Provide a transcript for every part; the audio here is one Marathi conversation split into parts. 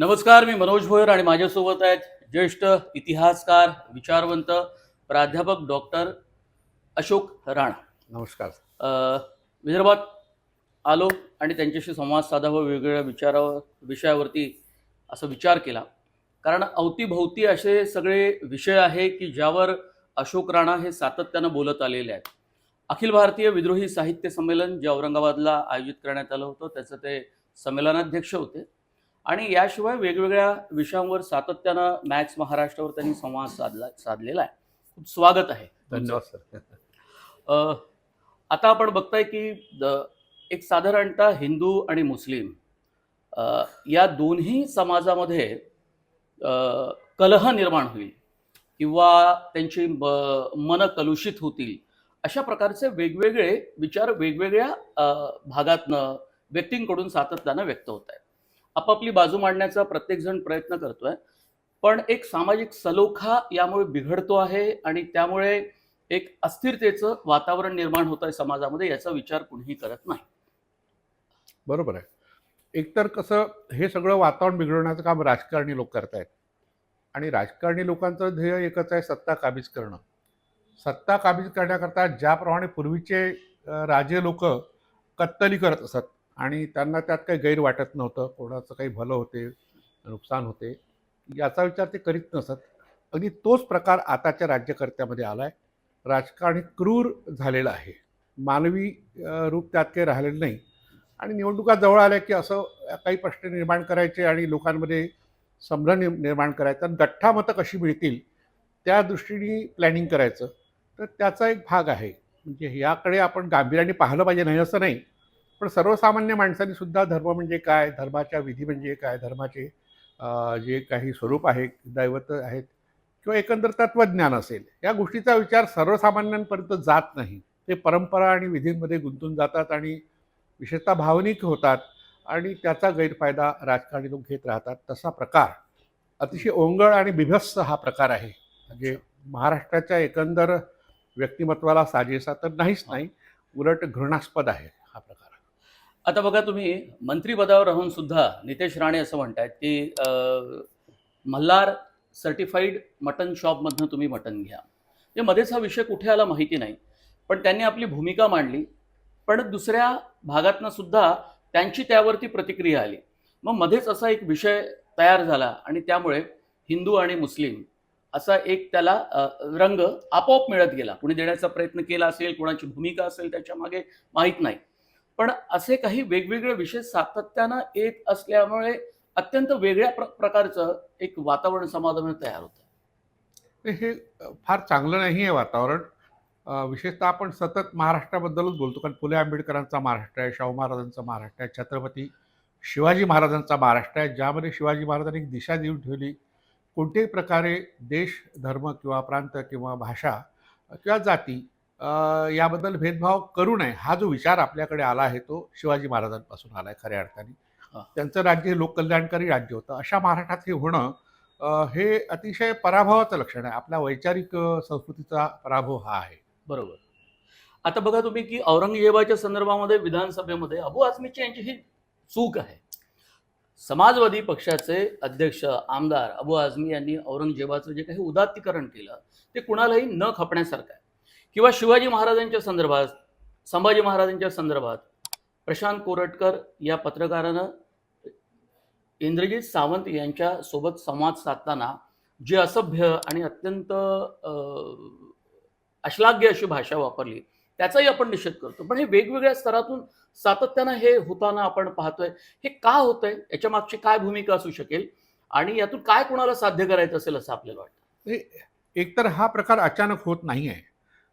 नमस्कार मी मनोज भोयर आणि माझ्यासोबत आहेत ज्येष्ठ इतिहासकार विचारवंत प्राध्यापक डॉक्टर अशोक राणा. नमस्कार. विदर्भात आलो आणि त्यांच्याशी संवाद साधावा वेगवेगळ्या विचारावर विषयावरती असा विचार केला. कारण अवतीभोवती असे सगळे विषय आहे की ज्यावर अशोक राणा हे सातत्यानं बोलत आलेले आहेत. अखिल भारतीय विद्रोही साहित्य संमेलन जे औरंगाबादला आयोजित करण्यात आलं होतं त्याचं ते संमेलनाध्यक्ष होते. आणि याशिवाय वेगवेगळ्या विषयांवर सातत्यानं मॅक्स महाराष्ट्रावर त्यांनी संवाद साधला साधलेला आहे. खूप स्वागत आहे. धन्यवाद सर. आता आपण बघताय की एक साधारणतः हिंदू आणि मुस्लिम या दोन्ही समाजामध्ये कलह निर्माण होईल किंवा त्यांची मन कलुषित होतील अशा प्रकारचे वेगवेगळे विचार वेगवेगळ्या भागातनं व्यक्तींकडून सातत्यानं व्यक्त होत आहेत. आपापली बाजू मांडण्याचा प्रत्येकजण प्रयत्न करतोय. पण एक सामाजिक सलोखा यामुळे बिघडतो आहे आणि त्यामुळे एक अस्थिरतेचं वातावरण निर्माण होत आहे समाजामध्ये याचा विचार कुणीही करत नाही. बरोबर आहे. एकतर कसं हे सगळं वातावरण बिघडवण्याचं काम राजकारणी लोक करतायत. आणि राजकारणी लोकांचं ध्येय एकच आहे सत्ता काबीज करणं. सत्ता काबीज करण्याकरता ज्याप्रमाणे पूर्वीचे राजे लोक कत्तली करत असत आणि त्यांना त्यात काही गैर वाटत नव्हतं कोणाचं काही भलं होते नुकसान होते याचा विचार ते करीत नसत. अगदी तोच प्रकार आताच्या राज्यकर्त्यामध्ये आला आहे राजकारणी क्रूर झालेला आहे. मानवी रूप त्यात काही राहिलेलं नाही. आणि निवडणुका जवळ आल्या की असं काही प्रश्न निर्माण करायचे आणि लोकांमध्ये संभ्रम निर्माण करायचा आणि गठ्ठा मतं कशी मिळतील त्या दृष्टीने प्लॅनिंग करायचं. तर त्याचा एक भाग आहे. म्हणजे याकडे आपण गांभीर्याने पाहिलं पाहिजे नाही असं नाही. पण सर्वसामान्य माणसांनी सुद्धा धर्म म्हणजे काय? धर्माच्या विधी म्हणजे काय? धर्माचे जे काही स्वरूप आहे दैवत आहेत किंवा एकंदर तत्त्वज्ञान असेल या गोष्टीचा विचार सर्वसामान्यांपर्यंत जात नाही. ते परंपरा आणि विधींमध्ये गुंतून जातात आणि विशेषतः भावनिक होतात आणि त्याचा गैरफायदा राजकारणी लोक घेत राहतात. तसा प्रकार अतिशय ओंगळ आणि बिभत्स हा प्रकार आहे. म्हणजे महाराष्ट्राच्या एकंदर व्यक्तिमत्वाला साजेसा तर नाहीच नाही उलट घृणास्पद आहे. आता बघा तुम्ही मंत्रीपदावर राहून सुद्धा नितेश राणे असं म्हणतायत की मल्हार सर्टिफाईड मटन शॉपमधनं तुम्ही मटन घ्या. म्हणजे मध्येच हा विषय कुठे आला माहिती नाही. पण त्यांनी आपली भूमिका मांडली. पण दुसऱ्या भागातनं सुद्धा त्यांची त्यावरती प्रतिक्रिया आली. मग मध्येच असा एक विषय तयार झाला आणि त्यामुळे हिंदू आणि मुस्लिम असा एक त्याला रंग आपोआप मिळत गेला. कुणी देण्याचा प्रयत्न केला असेल कुणाची भूमिका असेल त्याच्यामागे माहीत नाही. पण असे काही वेगवेगळे विषय सातत्यानं येत असल्यामुळे अत्यंत वेगळ्या प्र प्रकारचं एक वातावरण समाजामध्ये तयार होतं. तर हे फार चांगलं नाही आहे वातावरण. विशेषतः आपण सतत महाराष्ट्राबद्दलच बोलतो. कारण फुले आंबेडकरांचा महाराष्ट्र आहे शाहू महाराजांचा महाराष्ट्र आहे छत्रपती शिवाजी महाराजांचा महाराष्ट्र आहे. ज्यामध्ये शिवाजी महाराजांनी एक दिशा देऊन ठेवली. कोणत्याही प्रकारे देश धर्म किंवा प्रांत किंवा भाषा किंवा जाती याबद्दल भेदभाव करू नये. हा जो विचार आपल्याकडे आला आहे तो शिवाजी महाराजांपासून आला आहे खऱ्या अर्थाने. त्यांचं राज्य हे लोककल्याणकारी राज्य होतं. अशा महाराष्ट्रात हे होणं हे अतिशय पराभवाचं लक्षण आहे. आपल्या वैचारिक संस्कृतीचा पराभव हा आहे. बरोबर. आता बघा तुम्ही की औरंगजेबाच्या संदर्भामध्ये विधानसभेमध्ये अबू आझमीची यांची ही चूक आहे. समाजवादी पक्षाचे अध्यक्ष आमदार अबू आझमी यांनी औरंगजेबाचं जे काही उदात्तीकरण केलं ते कुणालाही न खपण्यासारखं आहे. किंवा शिवाजी महाराजांच्या संदर्भात संभाजी महाराजांच्या संदर्भात प्रशांत कोरटकर या पत्रकारानं इंद्रजित सावंत यांच्यासोबत संवाद साधताना जे असभ्य आणि अत्यंत अश्लाघ्य अशी भाषा वापरली त्याचाही आपण निषेध करतो. पण हे वेगवेगळ्या स्तरातून सातत्यानं हे होताना आपण पाहतोय. हे का होतंय? याच्या मागची काय भूमिका असू शकेल? आणि यातून काय कोणाला साध्य करायचं असेल असं आपल्याला वाटतं? एकतर हा प्रकार अचानक होत नाही आहे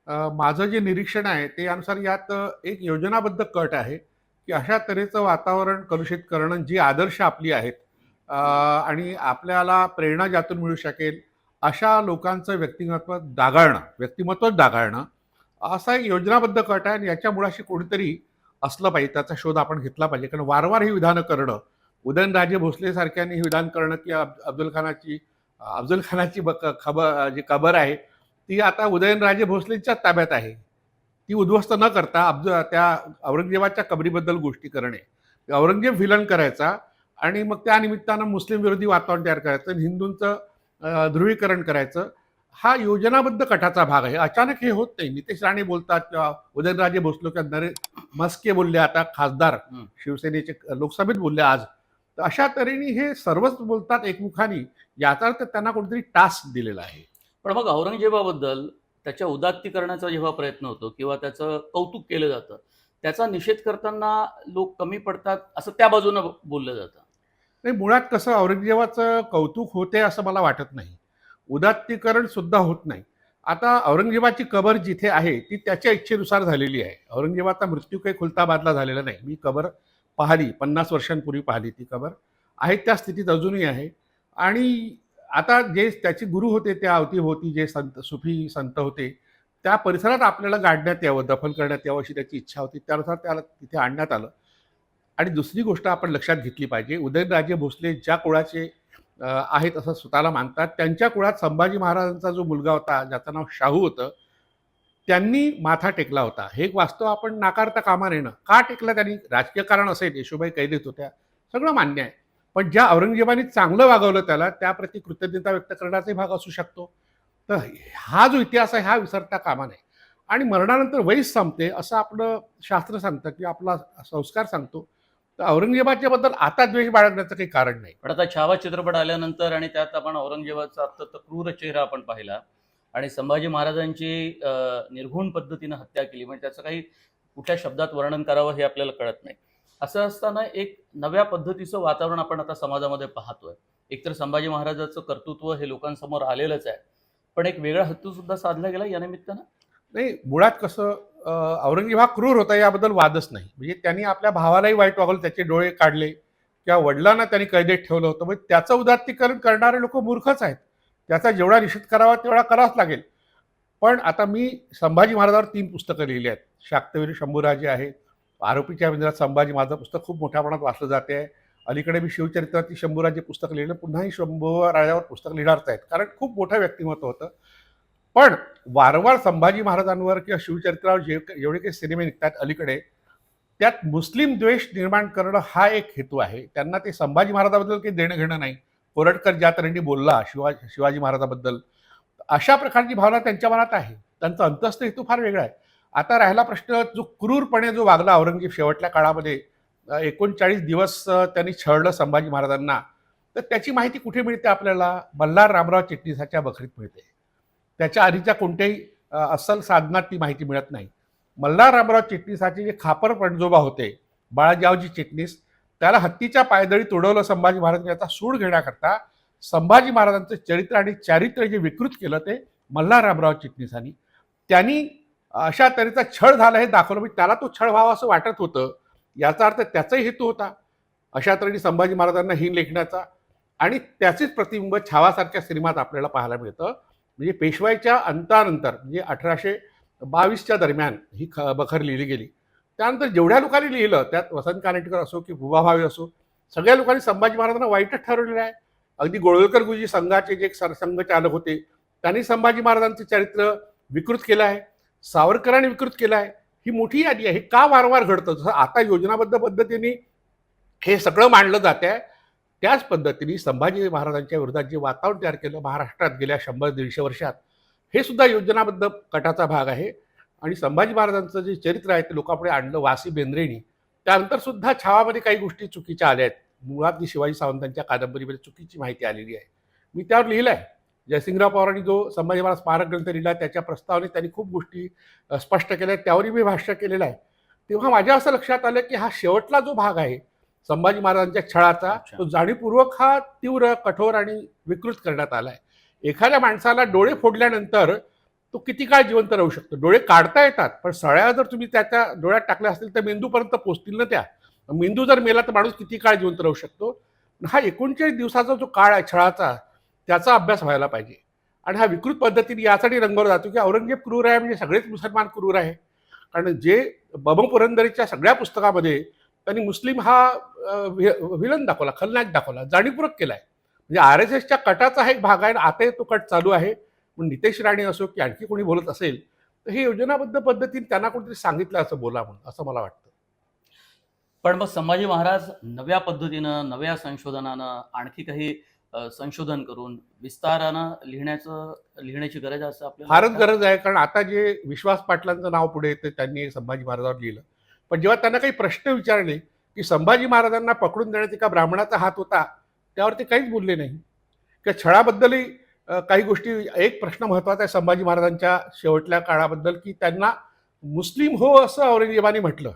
माझं जे निरीक्षण आहे ते अनुसार यात एक योजनाबद्ध कट आहे की अशा तऱ्हेचं वातावरण कलुषित करणं जी आदर्श आपली आहेत आणि आपल्याला प्रेरणा ज्यातून मिळू शकेल अशा लोकांचं व्यक्तिमत्व डागाळणं व्यक्तिमत्वच डागाळणं असा एक योजनाबद्ध कट आहे आणि याच्या मुळाशी कोणीतरी असलं पाहिजे त्याचा शोध आपण घेतला पाहिजे. कारण वारंवार ही विधानं करणं उदयनराजे भोसलेसारख्यांनी हे विधान करणं की अब्दुल खानाची अफजल खानाची ब खबर जी कबर आहे ती आता उदयनराजे भोसलेंच्याच ताब्यात आहे. ती उद्ध्वस्त न करता अब्दुल त्या औरंगजेबाच्या कबरीबद्दल गोष्टी करणे. औरंगजेब विलन करायचा आणि मग त्या निमित्तानं मुस्लिम विरोधी वातावरण तयार करायचं आणि हिंदूंचं ध्रुवीकरण करायचं. हा योजनाबद्ध कटाचा भाग आहे. अचानक हे होत नाही. नितेश राणे बोलतात किंवा उदयनराजे भोसले किंवा नरे मस्के बोलले आता खासदार. शिवसेनेचे लोकसभेत बोलले आज. तर अशा तऱ्हेने हे सर्वच बोलतात एकमुखानी. याचा अर्थ त्यांना कोणतरी टास्क दिलेला आहे. पण मग औरंगजेबाबद्दल त्याच्या उदात्तीकरणाचा जेव्हा प्रयत्न होतो किंवा त्याचं कौतुक केलं जातं त्याचा निषेध करताना लोक कमी पडतात असं त्या बाजूनं बोललं जातं. नाही मुळात कसं औरंगजेबाचं कौतुक होते असं मला वाटत नाही. उदात्तीकरण सुद्धा होत नाही. आता औरंगजेबाची कबर जिथे आहे ती त्याच्या इच्छेनुसार झालेली आहे. औरंगजेबाचा मृत्यू काही खुलताबादला झालेला नाही. मी कबर पाहिली पन्नास वर्षांपूर्वी पाहिली ती कबर. आहे त्या स्थितीत अजूनही आहे. आणि आता जे त्याचे गुरु होते त्या अवतीभोवती जे संत सुफी संत होते त्या परिसरात आपल्याला गाडण्यात यावं दफन करण्यात यावं अशी त्याची इच्छा होती. त्यानुसार त्याला तिथे आणण्यात आलं. आणि दुसरी गोष्ट आपण लक्षात घेतली पाहिजे उदयनराजे भोसले ज्या कुळाचे आहेत असं स्वतःला मानतात त्यांच्या कुळात संभाजी महाराजांचा जो मुलगा होता ज्याचं नाव शाहू होतं त्यांनी माथा टेकला होता. हे एक वास्तव आपण नाकारता कामा नये का टेकला त्यांनी? राजकीय कारण असेल येशुबाई कैदेत होत्या. सगळं मान्य आहे. पण ज्या औरंगजेबाने चांगलं वागवलं त्याला त्याप्रती कृतज्ञता व्यक्त करण्याचाही भाग असू शकतो. तर हा जो इतिहास आहे हा विसरता कामा नये. आणि मरणानंतर वयस संपते असं आपलं शास्त्र सांगतं की आपला संस्कार सांगतो. तर औरंगजेबाच्या बद्दल आता द्वेष बाळगण्याचं काही कारण नाही. पण आता छावा चित्रपट आल्यानंतर आणि त्यात आपण औरंगजेबाचा अत्यंत क्रूर चेहरा आपण पाहिला आणि संभाजी महाराजांची निर्घुण पद्धतीनं हत्या केली. म्हणजे त्याचं काही कुठल्या शब्दात वर्णन करावं हे आपल्याला कळत नाही. असं असताना एक नव्या पद्धतीचं वातावरण आपण आता समाजामध्ये पाहतोय. एकतर संभाजी महाराजाचं कर्तृत्व हे लोकांसमोर आलेलंच आहे. पण एक वेगळा हत्तू सुद्धा साधला गेला या निमित्तानं? नाही मुळात कसं औरंगजेब हा क्रूर होता याबद्दल वादच नाही. म्हणजे त्यांनी आपल्या भावालाही वाईट वागवलं त्याचे डोळे काढले किंवा वडिलांना त्यांनी कैदेत ठेवलं होतं. म्हणजे त्याचं उदात्तीकरण करणारे लोक मूर्खच आहेत. त्याचा जेवढा निषेध करावा तेवढा करावाच लागेल. पण आता मी संभाजी महाराजांवर तीन पुस्तकं लिहिली आहेत. शाक्तवीर शंभूराजे आहेत आरोपीच्या विंद्रात संभाजी माझं पुस्तक खूप मोठ्या प्रमाणात वाचलं जाते. आहे अलीकडे मी शिवचरित्राची शंभूराजे पुस्तक लिहिलं पुन्हाही शंभूराजावर पुस्तक लिहिणारच आहेत. कारण खूप मोठं व्यक्तिमत्व होतं. पण वारंवार संभाजी महाराजांवर किंवा शिवचरित्रावर जे जेवढे काही सिनेमे निघतात अलीकडे त्यात मुस्लिम द्वेष निर्माण करणं हा एक हेतू आहे. त्यांना ते संभाजी महाराजाबद्दल काही देणं घेणं नाही. कोरटकर ज्या तऱ्हेने बोलला शिवा शिवाजी महाराजाबद्दल अशा प्रकारची भावना त्यांच्या मनात आहे. त्यांचा अंतस्थ हेतू फार वेगळा आहे. आता राहिला प्रश्न जो क्रूरपणे जो वागला औरंगजेब शेवटल्या काळामध्ये एकोणचाळीस दिवस त्यांनी छळलं संभाजी महाराजांना तर त्याची माहिती कुठे मिळते आपल्याला? मल्हार रामराव चिटणीसाच्या बखरीत मिळते. त्याच्या आधीच्या कोणत्याही अस्सल साधनात ती माहिती मिळत नाही. मल्हार रामराव चिटणीसाचे जे खापर पणजोबा होते बाळाजावजी चिटणीस त्याला हत्तीच्या पायदळी तोडवलं संभाजी महाराजांनी याचा सूड घेण्याकरता संभाजी महाराजांचं चरित्र आणि चारित्र्य जे विकृत केलं ते मल्हार रामराव चिटणीसांनी. त्यांनी अशा तऱ्हेचा छळ झाला हे दाखवलं. म्हणजे त्याला तो छळ व्हावा असं वाटत होतं. याचा अर्थ त्याचाही हेतू होता. अशा तऱ्हेने संभाजी महाराजांना हीन लेखण्याचा आणि त्याचेच प्रतिबिंब छावासारख्या सिनेमात आपल्याला पाहायला मिळतं. म्हणजे पेशवाईच्या अंतानंतर म्हणजे अठराशे बावीसच्या दरम्यान ही ख बखर लिहिली गेली. त्यानंतर जेवढ्या लोकांनी लिहिलं त्यात वसंत कानेटकर असो की भुबा भावे असो सगळ्या लोकांनी संभाजी महाराजांना वाईटच ठरवलेलं आहे. अगदी गोळवलकर गुरुजी संघाचे जे सर संघचालक होते त्यांनी संभाजी महाराजांचं चरित्र विकृत केलं आहे. सावरकरांनी विकृत केला आहे ही मोठी यादी आहे. हे का वारंवार घडतं? जसं आता योजनाबद्ध पद्धतीने हे सगळं मांडलं जात आहे त्याच पद्धतीने संभाजी महाराजांच्या विरोधात जे वातावरण तयार केलं महाराष्ट्रात गेल्या शंभर दीडशे वर्षात हे सुद्धा योजनाबद्ध कटाचा भाग आहे. आणि संभाजी महाराजांचं जे चरित्र आहे ते लोकांपुढे आणलं वासी बेंद्रेनी. त्यानंतर सुद्धा छावामध्ये काही गोष्टी चुकीच्या आल्या आहेत. मुळात शिवाजी सावंतांच्या कादंबरीमध्ये चुकीची माहिती आलेली आहे. मी त्यावर लिहिलं आहे जयसिंगराव पवारांनी जो संभाजी महाराज स्मारक ग्रंथ लिहिला त्याच्या प्रस्तावने त्यांनी खूप गोष्टी स्पष्ट केल्या. आहेत त्यावरही मी भाष्य केलेलं आहे. तेव्हा माझ्या असं लक्षात आलं की हा शेवटला जो भाग आहे संभाजी महाराजांच्या छळाचा. तो जाणीवपूर्वक हा तीव्र कठोर आणि विकृत करण्यात आला आहे. एखाद्या माणसाला डोळे फोडल्यानंतर तो किती काळ जिवंत राहू शकतो? डोळे काढता येतात पण सळ्या जर तुम्ही त्याच्या डोळ्यात टाकल्या असतील तर मेंदूपर्यंत पोचतील ना त्या? मेंदू जर मेला तर माणूस किती काळ जिवंत राहू शकतो? हा एकोणचाळीस दिवसाचा जो काळ आहे छळाचा त्याचा अभ्यास व्हायला पाहिजे. आणि हा विकृत पद्धतीने यासाठी रंगवला जातो की औरंगजेब क्रूर आहे म्हणजे सगळेच मुसलमान क्रूर आहे. कारण जे बबन पुरंदरीच्या सगळ्या पुस्तकामध्ये त्यांनी मुस्लिम हा विलन दाखवला खलनायक दाखवला जाणीवपूर्वक केला आहे म्हणजे आर एस एसच्या कटाचा हा एक भाग आहे आणि आताही तो कट चालू आहे. पण नितेश राणे असो की आणखी कोणी बोलत असेल तर हे योजनाबद्ध पद्धतीने त्यांना कोणीतरी सांगितलं असं बोला म्हणून असं मला वाटतं. पण मग संभाजी महाराज नव्या पद्धतीनं नव्या संशोधनानं आणखी काही संशोधन करून विस्तारानं लिहिण्याचं लिहिण्याची गरज आहे असं आपल्याला फारच? गरज आहे. कारण आता जे विश्वास पाटलांचं नाव पुढे येतं त्यांनी संभाजी महाराजांवर लिहिलं. पण जेव्हा त्यांना काही प्रश्न विचारले की संभाजी महाराजांना पकडून देण्यात एका ब्राह्मणाचा हात होता त्यावर ते काहीच बोलले नाही. किंवा छळाबद्दलही काही गोष्टी एक प्रश्न महत्त्वाचा आहे संभाजी महाराजांच्या शेवटल्या काळाबद्दल की त्यांना मुस्लिम हो असं औरंगजेबाने म्हटलं.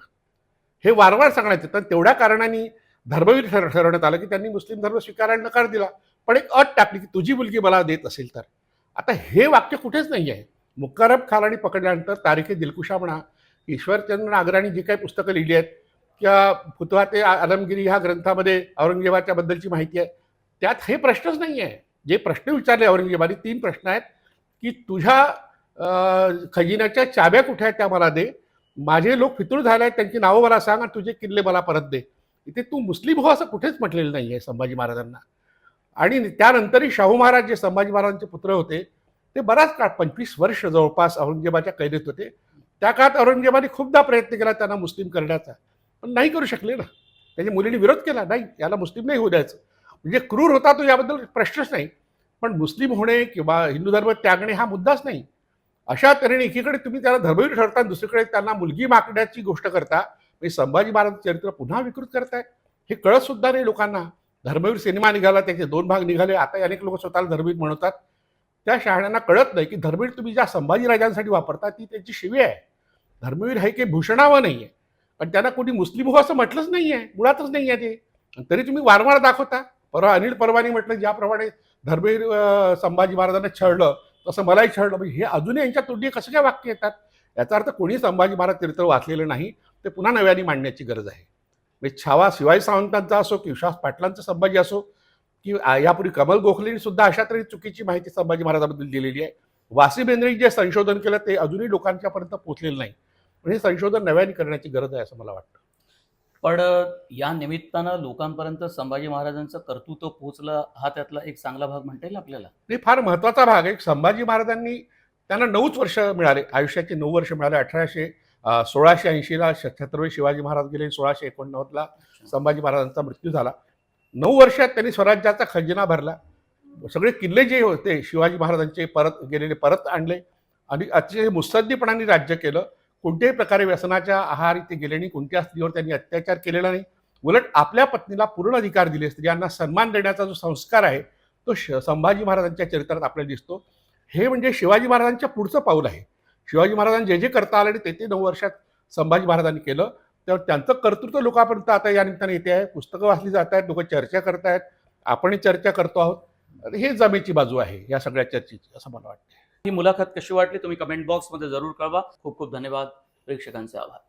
हे वारंवार सांगण्यात येतं तेवढ्या कारणाने धर्मवीर ठर ठरवण्यात आलं की त्यांनी मुस्लिम धर्म स्वीकारायला नकार दिला. पण एक अट टाकली की तुझी मुलगी मला देत असेल तर. आता हे वाक्य कुठेच नाही आहे मुक्कारब खालानी पकडल्यानंतर तारिखे दिलकुशा म्हणा ईश्वरचंद्र नागराने जी काही पुस्तकं लिहिली आहेत किंवा फुतवा ते आलमगिरी ह्या ग्रंथामध्ये औरंगजेबाच्या बद्दलची माहिती आहे त्यात हे प्रश्नच नाही आहे जे प्रश्न विचारले औरंगजेबाने तीन प्रश्न आहेत की तुझ्या खजिन्याच्या चाव्या कुठे आहेत त्या मला दे. माझे लोक फितूर झाले आहेत त्यांची नावं मला सांग आणि तुझे किल्ले मला परत दे. इथे तू मुस्लिम हो असं कुठेच म्हटलेलं नाही आहे संभाजी महाराजांना. आणि त्यानंतरही शाहू महाराज जे संभाजी महाराजांचे पुत्र होते ते बराच काळ पंचवीस वर्ष जवळपास औरंगजेबाच्या कैदेत होते. त्या काळात औरंगजेबाने खूपदा प्रयत्न केला त्यांना मुस्लिम करण्याचा. पण नाही करू शकले ना. त्याच्या मुलीने विरोध केला नाही याला मुस्लिम नाही होऊ द्यायचं. म्हणजे क्रूर होता तो याबद्दल प्रश्नच नाही. पण मुस्लिम होणे किंवा हिंदू धर्म त्यागणे हा मुद्दाच नाही. अशा तऱ्हेने एकीकडे तुम्ही त्याला धर्मवीर ठरता दुसरीकडे त्यांना मुलगी मागण्याची गोष्ट करता. म्हणजे संभाजी महाराज चरित्र पुन्हा विकृत करताय. हे कळत सुद्धा नाही लोकांना. धर्मवीर सिनेमा निघाला त्याचे दोन भाग निघाले. आता अनेक लोक स्वतःला धर्मवीर म्हणतात. त्या शहाण्यांना कळत नाही की धर्मवीर तुम्ही ज्या संभाजीराजांसाठी वापरता ती त्यांची शिवी आहे. धर्मवीर हे काही भूषणावं नाही आहे पण त्यांना कोणी मुस्लिम हो असं म्हटलंच नाही आहे मुळातच नाही आहे ते. आणि तरी तुम्ही वारंवार दाखवता. परवा अनिल परवानी म्हटलं ज्याप्रमाणे धर्मवीर संभाजी महाराजांना छळलं तसं मलाही छळलं. म्हणजे हे अजूनही यांच्या तोंडी कसं काय वाक्य येतात? याचा अर्थ कोणी संभाजी महाराज चरित्र वाचलेलं नाही. ते पुन्हा नव्याने मांडण्याची गरज आहे. म्हणजे छावा शिवाजी सावंतांचा असो की विश्वास पाटलांचा संभाजी असो की यापूर्वी कमल गोखलेंनी सुद्धा अशा तरी चुकीची माहिती संभाजी महाराजांबद्दल दिलेली आहे. वासी बेंद्रेने जे संशोधन केलं ते अजूनही लोकांच्यापर्यंत पोहोचलेलं नाही. म्हणजे संशोधन नव्याने करण्याची गरज आहे असं मला वाटतं. पण या निमित्तानं लोकांपर्यंत संभाजी महाराजांचं कर्तृत्व पोहोचलं हा त्यातला एक चांगला भाग म्हणता येईल आपल्याला? हे फार महत्त्वाचा भाग आहे. संभाजी महाराजांनी त्यांना नऊच वर्ष मिळाले. आयुष्याचे नऊ वर्ष मिळाले अठराशे सोळाशे ऐंशीला छत्रपती शिवाजी महाराज गेले सोळाशे एकोणनव्वदला संभाजी महाराजांचा मृत्यू झाला. नऊ वर्षात त्यांनी स्वराज्याचा खजिना भरला. सगळे किल्ले जे होते शिवाजी महाराजांचे परत गेलेले परत आणले आणि अतिशय मुत्सद्दीपणाने राज्य केलं. कोणत्याही प्रकारे व्यसनाच्या आहारी ते गेले नाही कोणत्या स्त्रीवर त्यांनी अत्याचार केलेला नाही. उलट आपल्या पत्नीला पूर्ण अधिकार दिले स्त्रियांना सन्मान देण्याचा जो संस्कार आहे तो श संभाजी महाराजांच्या चरित्रात आपल्याला दिसतो. हे म्हणजे शिवाजी महाराजांच्या पुढचं पाऊल आहे. शिवाजी महाराजांनी जे जे करता आलं आणि ते ते नऊ वर्षात संभाजी महाराजांनी केलं. तर त्यांचं कर्तृत्व लोकांपर्यंत आता या निमित्ताने येते आहे. पुस्तकं वाचली जात आहेत लोक चर्चा करत आहेत. आपणही चर्चा करतो आहोत. हे जमेची बाजू आहे या सगळ्या चर्चेची असं मला वाटतं ही मुलाखत कशी वाटली तुम्ही कमेंट बॉक्समध्ये जरूर कळवा. खूप खूप धन्यवाद. प्रेक्षकांचे आभार.